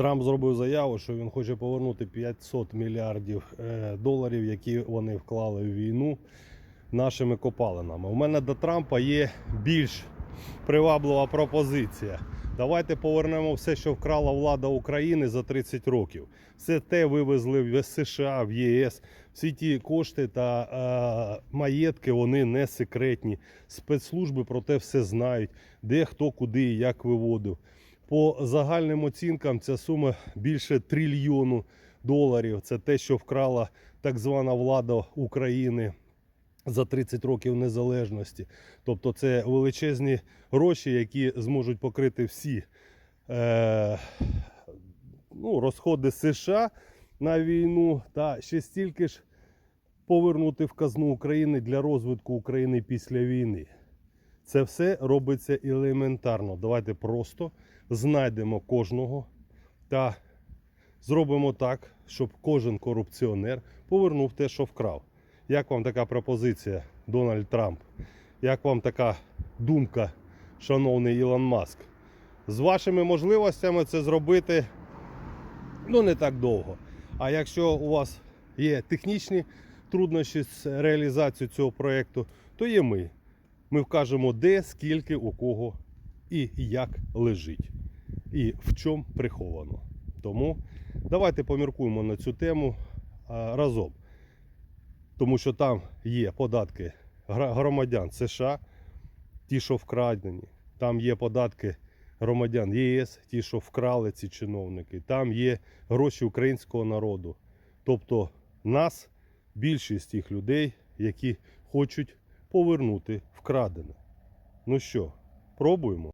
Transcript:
Трамп зробив заяву, що він хоче повернути 500 мільярдів е, доларів, які вони вклали в війну нашими копалинами. У мене до Трампа є більш приваблива пропозиція. Давайте повернемо все, що вкрала влада України за 30 років. Все те вивезли в США, в ЄС. Всі ті кошти та е, маєтки вони не секретні. Спецслужби про те все знають, де хто куди і як виводив. По загальним оцінкам ця сума більше трильйону доларів. Це те, що вкрала так звана влада України за 30 років незалежності. Тобто це величезні гроші, які зможуть покрити всі е, ну, розходи США на війну та ще стільки ж повернути в казну України для розвитку України після війни. Це все робиться елементарно. Давайте просто знайдемо кожного та зробимо так, щоб кожен корупціонер повернув те, що вкрав. Як вам така пропозиція, Дональд Трамп? Як вам така думка, шановний Ілон Маск? З вашими можливостями це зробити ну, не так довго. А якщо у вас є технічні труднощі з реалізацією цього проєкту, то є ми. Ми вкажемо, де, скільки, у кого і як лежить, і в чому приховано. Тому давайте поміркуємо на цю тему разом. Тому що там є податки громадян США, ті, що вкрадені, там є податки громадян ЄС, ті, що вкрали ці чиновники, там є гроші українського народу. Тобто нас більшість тих людей, які хочуть повернути вкрадене. Ну що, пробуємо?